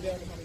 Gracias.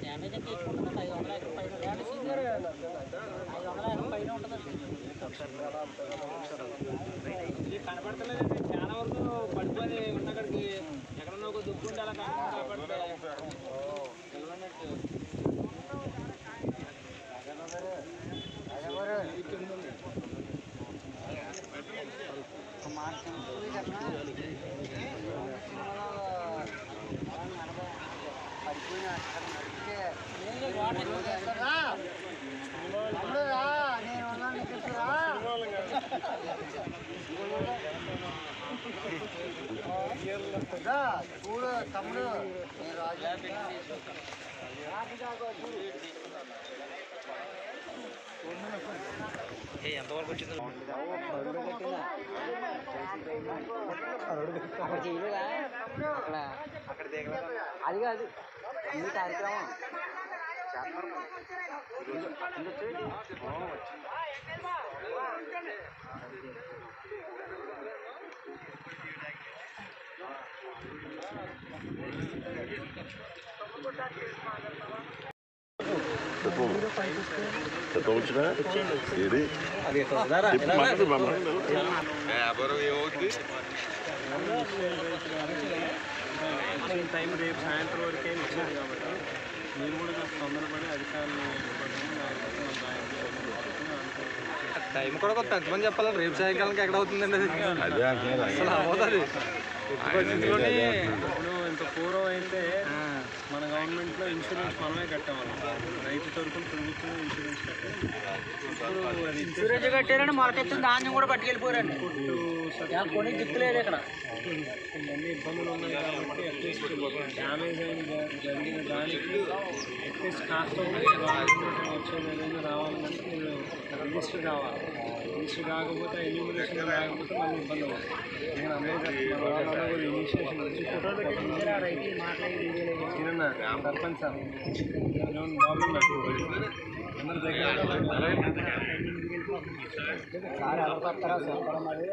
Damage అంటే ఎక్కువ ఉంటుందండి ఐదు వందల ఎకరం పైన ఐదు వందల ఎకరం పైన ఉంటుందండి కనపడతలేదండి చాలా వరకు పడిపోయి ఉన్నక్కడికి ఎక్కడన్నా ఒక దుక్కుంటే అలా చూడు తమ్ముడు. నేను రాజా అక్కడ చేయలేదా అక్కడ అక్కడ అది కాదు అన్ని కార్యక్రమం. వచ్చినా టైం రేపు సాయంత్రం వరకే ఇచ్చారు కాబట్టి మీరు కూడా కాస్త తొందరపడి అధికారులు టైం కూడా కొంత ఎంతమంది చెప్పాలి. రేపు సాయంకాలం ఎక్కడ అవుతుందండి అది? అసలు అవుతుంది పరిస్థితిలోనే ఇప్పుడు ఇంత పూర్వం అయితే మన గవర్నమెంట్లో ఇన్సూరెన్స్ మనమే కట్టేవాళ్ళం. రైతు తరపున ప్రభుత్వం ఇన్సూరెన్స్ కట్టే ఇప్పుడు అది సూర్యుడు కట్టారని మొలకెత్తిన ధాన్యం కూడా పట్టుకెళ్ళిపోరండి కొని దిక్కులేదు ఇక్కడ. ఇవన్నీ ఇబ్బందులు ఉన్నాయి కాబట్టి అట్లీస్ట్ డ్యామేజ్ అయిన జరిగిన దానికి అట్లీస్ట్ కాస్త గవర్నమెంట్ వచ్చేది ఏదైనా రావాలంటే రిజిస్టర్ కావాలి రిజిస్టర్ కాకపోతే ఎలిమినేషన్ కాకపోతే మళ్ళీ ఇబ్బంది అవుతుంది. నేను అందరూ ఇనిషియేషన్ వచ్చి ఈయన సర్పంచ్ సార్. ఏమన్నా ప్రాబ్లం నాకు అందరి దగ్గర సార్ ఎవరు పడతారా చెప్పడం అది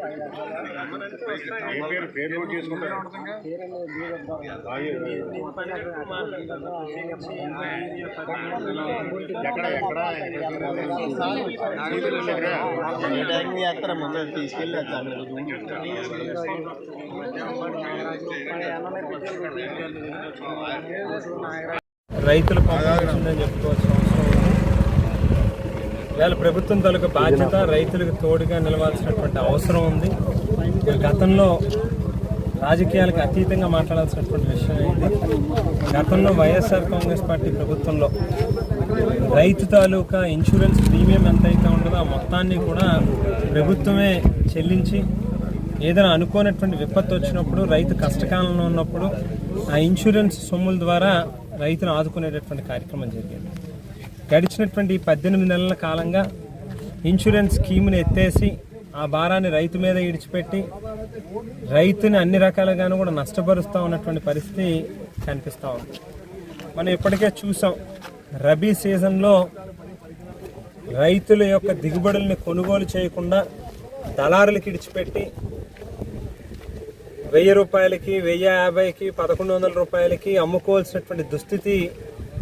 ఎక్కడ ఎక్కడ ముందు తీసుకెళ్ళి రైతులు పంపించిందని చెప్పుకోవచ్చు. ఇవాళ ప్రభుత్వం తాలూకు బాధ్యత రైతులకు తోడుగా నిలవాల్సినటువంటి అవసరం ఉంది. గతంలో రాజకీయాలకు అతీతంగా మాట్లాడాల్సినటువంటి విషయం ఏంటి? గతంలో వైఎస్ఆర్ కాంగ్రెస్ పార్టీ ప్రభుత్వంలో రైతు తాలూకా ఇన్సూరెన్స్ ప్రీమియం ఎంతైతే ఉండదో ఆ మొత్తాన్ని కూడా ప్రభుత్వమే చెల్లించి ఏదైనా అనుకోనటువంటి విపత్తు వచ్చినప్పుడు రైతు కష్టకాలంలో ఉన్నప్పుడు ఆ ఇన్సూరెన్స్ సొమ్ముల ద్వారా రైతును ఆదుకునేటటువంటి కార్యక్రమం జరిగింది. గడిచినటువంటి పద్దెనిమిది నెలల కాలంగా ఇన్సూరెన్స్ స్కీమ్ని ఎత్తేసి ఆ భారాన్ని రైతు మీద ఇడిచిపెట్టి రైతుని అన్ని రకాలుగాను కూడా నష్టపరుస్తూ ఉన్నటువంటి పరిస్థితి కనిపిస్తూ ఉంది. మనం ఇప్పటికే చూసాం రబీ సీజన్లో రైతుల యొక్క దిగుబడుల్ని కొనుగోలు చేయకుండా దళారులకు ఇడిచిపెట్టి వెయ్యి రూపాయలకి వెయ్యి యాభైకి పదకొండు వందల రూపాయలకి అమ్ముకోవాల్సినటువంటి దుస్థితి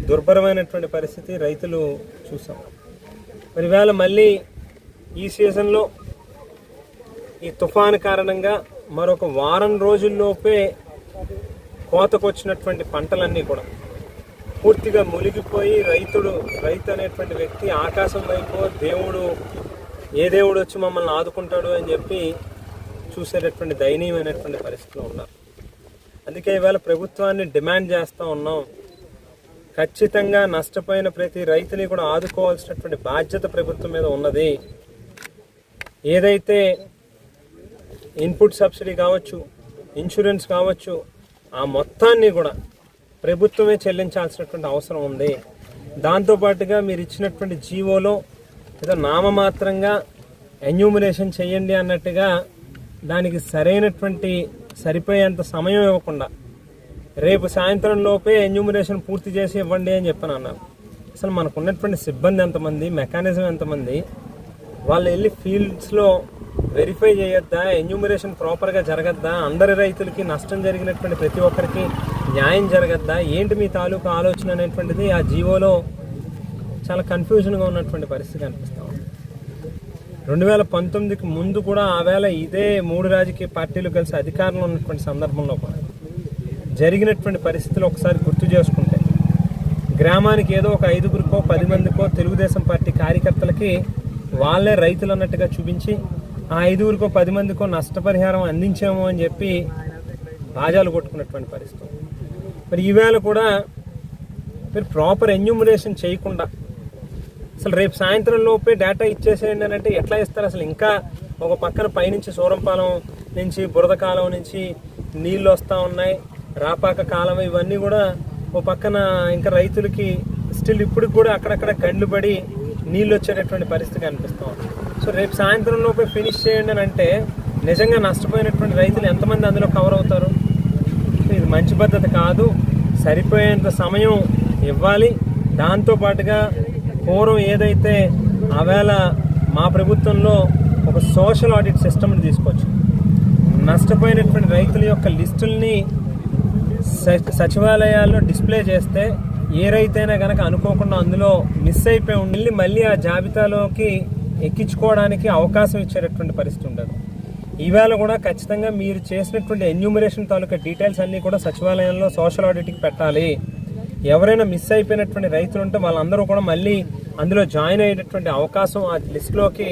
దుర్భరమైనటువంటి పరిస్థితి రైతులు చూసాం. మరి వేళ మళ్ళీ ఈ సీజన్లో ఈ తుఫాను కారణంగా మరొక వారం రోజుల్లోపే కోతకొచ్చినటువంటి పంటలన్నీ కూడా పూర్తిగా మునిగిపోయి రైతుడు రైతు అనేటువంటి వ్యక్తి ఆకాశం వైపు దేవుడు ఏ దేవుడు వచ్చి మమ్మల్ని ఆదుకుంటాడు అని చెప్పి చూసేటటువంటి దయనీయమైనటువంటి పరిస్థితిలో ఉన్నారు. అందుకే ఇవాళ ప్రభుత్వాన్ని డిమాండ్ చేస్తూ ఉన్నాం. ఖచ్చితంగా నష్టపోయిన ప్రతి రైతుని కూడా ఆదుకోవాల్సినటువంటి బాధ్యత ప్రభుత్వం మీద ఉన్నది. ఏదైతే ఇన్పుట్ సబ్సిడీ కావచ్చు ఇన్సూరెన్స్ కావచ్చు ఆ మొత్తాన్ని కూడా ప్రభుత్వమే చెల్లించాల్సినటువంటి అవసరం ఉంది. దాంతోపాటుగా మీరు ఇచ్చినటువంటి జీవోలో ఏదో నామమాత్రంగా ఎన్యూమినేషన్ చేయండి అన్నట్టుగా దానికి సరైనటువంటి సరిపోయేంత సమయం ఇవ్వకుండా రేపు సాయంత్రం లోపే ఎన్యూమినేషన్ పూర్తి చేసి ఇవ్వండి అని చెప్పని అన్నారు అసలు మనకు ఉన్నటువంటి సిబ్బంది ఎంతమంది మెకానిజం ఎంతమంది వాళ్ళు వెళ్ళి ఫీల్డ్స్లో వెరిఫై చేయొద్దా ఎన్యూమినేషన్ ప్రాపర్గా జరగద్దా అందరి రైతులకి నష్టం జరిగినటువంటి ప్రతి ఒక్కరికి న్యాయం జరగద్దా ఏంటి మీ తాలూకు ఆలోచన అనేటువంటిది ఆ జీవోలో చాలా కన్ఫ్యూజన్గా ఉన్నటువంటి పరిస్థితి కనిపిస్తూ ఉంది. రెండు వేల పంతొమ్మిదికి ముందు కూడా ఆ వేళ ఇదే మూడు రాజకీయ పార్టీలు కలిసి అధికారంలో ఉన్నటువంటి సందర్భంలో కూడా జరిగినటువంటి పరిస్థితులు ఒకసారి గుర్తు చేసుకుంటే గ్రామానికి ఏదో ఒక ఐదుగురికో పది మందికో తెలుగుదేశం పార్టీ కార్యకర్తలకి వాళ్ళే రైతులు అన్నట్టుగా చూపించి ఆ ఐదుగురికో పది మందికో నష్టపరిహారం అందించాము అని చెప్పి బాజాలు కొట్టుకున్నటువంటి పరిస్థితి. మరి ఈవేళ కూడా మీరు ప్రాపర్ ఎన్యూమరేషన్ చేయకుండా అసలు రేపు సాయంత్రం లోపే డేటా ఇచ్చేసేయండి అని అంటే ఎట్లా ఇస్తారు? అసలు ఇంకా ఒక పక్కన పైనుంచి సూరంపాలెం నుంచి బురద కాలం నుంచి నీళ్ళు వస్తూ ఉన్నాయి. రాపాక కాలం ఇవన్నీ కూడా ఓ పక్కన ఇంకా రైతులకి స్టిల్ ఇప్పుడు కూడా అక్కడక్కడ కండ్లు పడి నీళ్ళు వచ్చేటటువంటి పరిస్థితి కనిపిస్తూ ఉంది. సో రేపు సాయంత్రం లోపే ఫినిష్ చేయండి అని అంటే నిజంగా నష్టపోయినటువంటి రైతులు ఎంతమంది అందులో కవర్ అవుతారు? ఇది మంచి పద్ధతి కాదు. సరిపోయేంత సమయం ఇవ్వాలి. దాంతో పాటుగా పూర్వం ఏదైతే ఆవేళ మా ప్రభుత్వంలో ఒక సోషల్ ఆడిట్ సిస్టమ్ని తీసుకోవచ్చు నష్టపోయినటువంటి రైతుల యొక్క లిస్టుల్ని సచివాలయాల్లో డిస్ప్లే చేస్తే ఏ రైతైనా కనుక అనుకోకుండా అందులో మిస్ అయిపోయి ఉండి మళ్ళీ ఆ జాబితాలోకి ఎక్కించుకోవడానికి అవకాశం ఇచ్చేటటువంటి పరిస్థితి ఉండదు. ఈవేళ కూడా ఖచ్చితంగా మీరు చేసినటువంటి ఎన్యూమరేషన్ తాలూకా డీటెయిల్స్ అన్నీ కూడా సచివాలయంలో సోషల్ ఆడిట్కి పెట్టాలి. ఎవరైనా మిస్ అయిపోయినటువంటి రైతులు ఉంటే వాళ్ళందరూ కూడా మళ్ళీ అందులో జాయిన్ అయ్యేటటువంటి అవకాశం ఆ లిస్టులోకి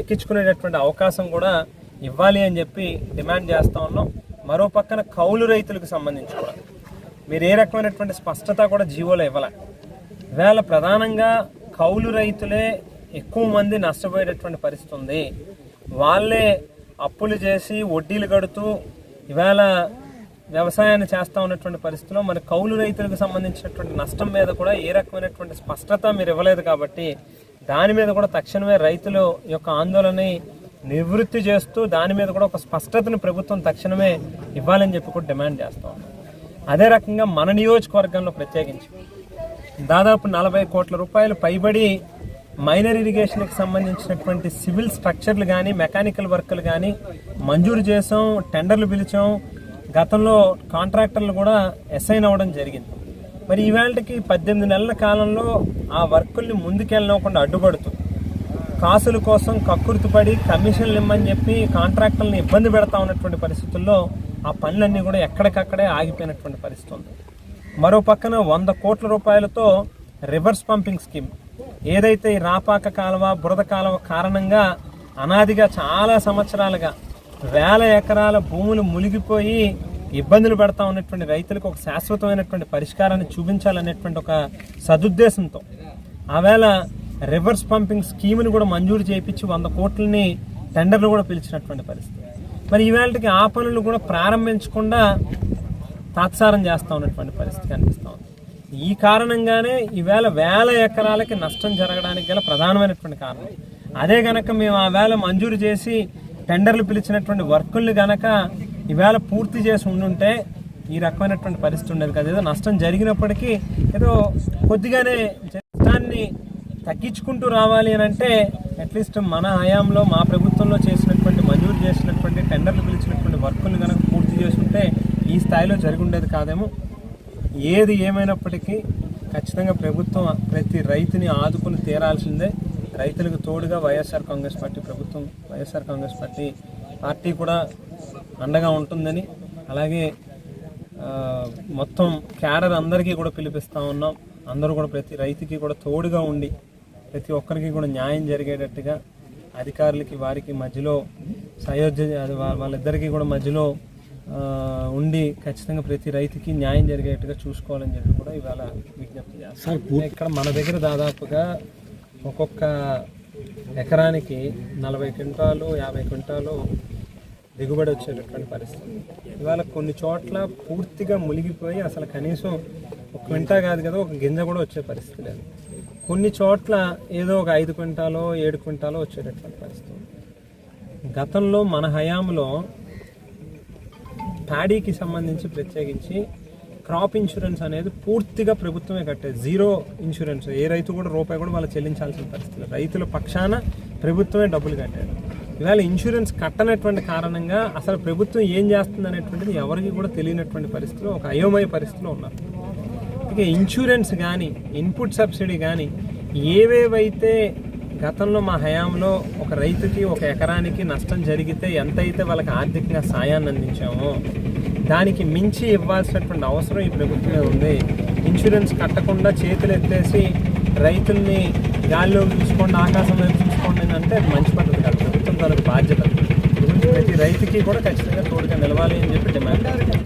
ఎక్కించుకునేటటువంటి అవకాశం కూడా ఇవ్వాలి అని చెప్పి డిమాండ్ చేస్తూ ఉన్నాం. మరో పక్కన కౌలు రైతులకు సంబంధించి కూడా. మీరు ఏ రకమైనటువంటి స్పష్టత కూడా జీవోలో ఇవ్వలే. వేళ ప్రధానంగా కౌలు రైతులే ఎక్కువ మంది నష్టపోయేటటువంటి పరిస్థితి ఉంది. వాళ్ళే అప్పులు చేసి వడ్డీలు కడుతూ ఇవాళ వ్యవసాయాన్ని చేస్తూ ఉన్నటువంటి పరిస్థితిలో మరి కౌలు రైతులకు సంబంధించినటువంటి నష్టం మీద కూడా ఏ రకమైనటువంటి స్పష్టత మీరు ఇవ్వలేదు కాబట్టి దాని మీద కూడా తక్షణమే రైతుల యొక్క ఆందోళనని నివృత్తి చేస్తూ దాని మీద కూడా ఒక స్పష్టతను ప్రభుత్వం తక్షణమే ఇవ్వాలని చెప్పి కూడా డిమాండ్ చేస్తూ ఉన్నాం. అదే రకంగా మన నియోజకవర్గంలో ప్రత్యేకించి దాదాపు నలభై కోట్ల రూపాయలు పైబడి మైనర్ ఇరిగేషన్కి సంబంధించినటువంటి సివిల్ స్ట్రక్చర్లు కానీ మెకానికల్ వర్క్లు కానీ మంజూరు చేసాం టెండర్లు పిలిచాం. గతంలో కాంట్రాక్టర్లు కూడా అసైన్ అవ్వడం జరిగింది. మరి ఈవేళకి పద్దెనిమిది నెలల కాలంలో ఆ వర్కుల్ని ముందుకెళ్ళనివ్వకుండా అడ్డుపడుతూ కాసుల కోసం కక్కుర్తిపడి కమిషన్లు ఇమ్మని చెప్పి కాంట్రాక్టర్లను ఇబ్బంది పెడతా ఉన్నటువంటి పరిస్థితుల్లో ఆ పనులన్నీ కూడా ఎక్కడికక్కడే ఆగిపోయినటువంటి పరిస్థితి ఉంది. మరో పక్కన వంద కోట్ల రూపాయలతో రివర్స్ పంపింగ్ స్కీమ్. ఏదైతే ఈ రాపాక కాలువ బురద కాలువ కారణంగా అనాదిగా చాలా సంవత్సరాలుగా వేల ఎకరాల భూములు మునిగిపోయి ఇబ్బందులు పెడతా ఉన్నటువంటి రైతులకు ఒక శాశ్వతమైనటువంటి పరిష్కారాన్ని చూపించాలనేటువంటి ఒక సదుద్దేశంతో ఆవేళ రివర్స్ పంపింగ్ స్కీమ్ని కూడా మంజూరు చేయించి వంద కోట్లని టెండర్లు కూడా పిలిచినటువంటి పరిస్థితి. మరి ఈవేళకి ఆ పనులు కూడా ప్రారంభించకుండా తాత్సారం చేస్తూ ఉన్నటువంటి పరిస్థితి కనిపిస్తూ ఉంది. ఈ కారణంగానే ఈవేళ వేల ఎకరాలకి నష్టం జరగడానికి గల ప్రధానమైనటువంటి కారణం. అదే గనక మేము ఆ వేళ మంజూరు చేసి టెండర్లు పిలిచినటువంటి వర్కులు గనక ఈవేళ పూర్తి చేసి ఉండుంటే ఈ రకమైనటువంటి పరిస్థితి ఉండేది కదా. ఏదో నష్టం జరిగినప్పటికీ ఏదో కొద్దిగానే నష్టాన్ని తగ్గించుకుంటూ రావాలి అని అంటే అట్లీస్ట్ మన హయాంలో మా ప్రభుత్వంలో చేసినటువంటి మంజూరు చేసినటువంటి టెండర్లు పిలిచినటువంటి వర్కులు కనుక పూర్తి చేసి ఉంటే ఈ స్థాయిలో జరిగి ఉండేది కాదేమో. ఏది ఏమైనప్పటికీ ఖచ్చితంగా ప్రభుత్వం ప్రతి రైతుని ఆదుకుని తీరాల్సిందే. రైతులకు తోడుగా వైఎస్ఆర్ కాంగ్రెస్ పార్టీ ప్రభుత్వం వైఎస్ఆర్ కాంగ్రెస్ పార్టీ పార్టీ కూడా అండగా ఉంటుందని. అలాగే మొత్తం క్యాడర్ అందరికీ కూడా పిలిపిస్తూ ఉన్నాం. అందరూ కూడా ప్రతి రైతుకి కూడా తోడుగా ఉండి ప్రతి ఒక్కరికి కూడా న్యాయం జరిగేటట్టుగా అధికారులకి వారికి మధ్యలో సయోధ్య వాళ్ళిద్దరికీ కూడా మధ్యలో ఉండి ఖచ్చితంగా ప్రతి రైతుకి న్యాయం జరిగేట్టుగా చూసుకోవాలని చెప్పి కూడా ఇవాళ విజ్ఞప్తి చేస్తాం ఇక్కడ మన దగ్గర దాదాపుగా ఒక్కొక్క ఎకరానికి నలభై క్వింటాలు యాభై క్వింటాలు దిగుబడి వచ్చేటటువంటి పరిస్థితి. ఇవాళ కొన్ని చోట్ల పూర్తిగా మునిగిపోయి అసలు కనీసం ఒక క్వింటా కాదు కదా ఒక గింజ కూడా వచ్చే పరిస్థితి లేదు. కొన్ని చోట్ల ఏదో ఒక ఐదు క్వింటాలో ఏడు క్వింటాలో వచ్చేటటువంటి పరిస్థితి. గతంలో మన హయాంలో ప్యాడీకి సంబంధించి ప్రత్యేకించి క్రాప్ ఇన్సూరెన్స్ అనేది పూర్తిగా ప్రభుత్వమే కట్టేది. జీరో ఇన్సూరెన్స్ ఏ రైతు కూడా రూపాయి కూడా వాళ్ళు చెల్లించాల్సిన పరిస్థితి రైతుల పక్షాన ప్రభుత్వమే డబ్బులు కట్టేది. ఇవాళ ఇన్సూరెన్స్ కట్టనటువంటి కారణంగా అసలు ప్రభుత్వం ఏం చేస్తుంది అనేటువంటిది ఎవరికి కూడా తెలియనటువంటి పరిస్థితిలో ఒక అయోమయ పరిస్థితిలో ఉన్నారు. ఇక ఇన్సూరెన్స్ కానీ ఇన్పుట్ సబ్సిడీ కానీ ఏవేవైతే గతంలో మా హయాంలో ఒక రైతుకి ఒక ఎకరానికి నష్టం జరిగితే ఎంతైతే వాళ్ళకి ఆర్థికంగా సాయాన్ని అందించామో దానికి మించి ఇవ్వాల్సినటువంటి అవసరం ఈ ప్రభుత్వమే ఉంది. ఇన్సూరెన్స్ కట్టకుండా చేతులు ఎత్తేసి రైతుల్ని గాల్లో చూసుకోండి ఆకాశంలో చూసుకోండి అంటే మంచి పద్ధతి కాదు. ప్రభుత్వం తనకు బాధ్యత. ప్రతి రైతుకి కూడా ఖచ్చితంగా తోడుగా నిలవాలి అని చెప్పి డిమాండ్.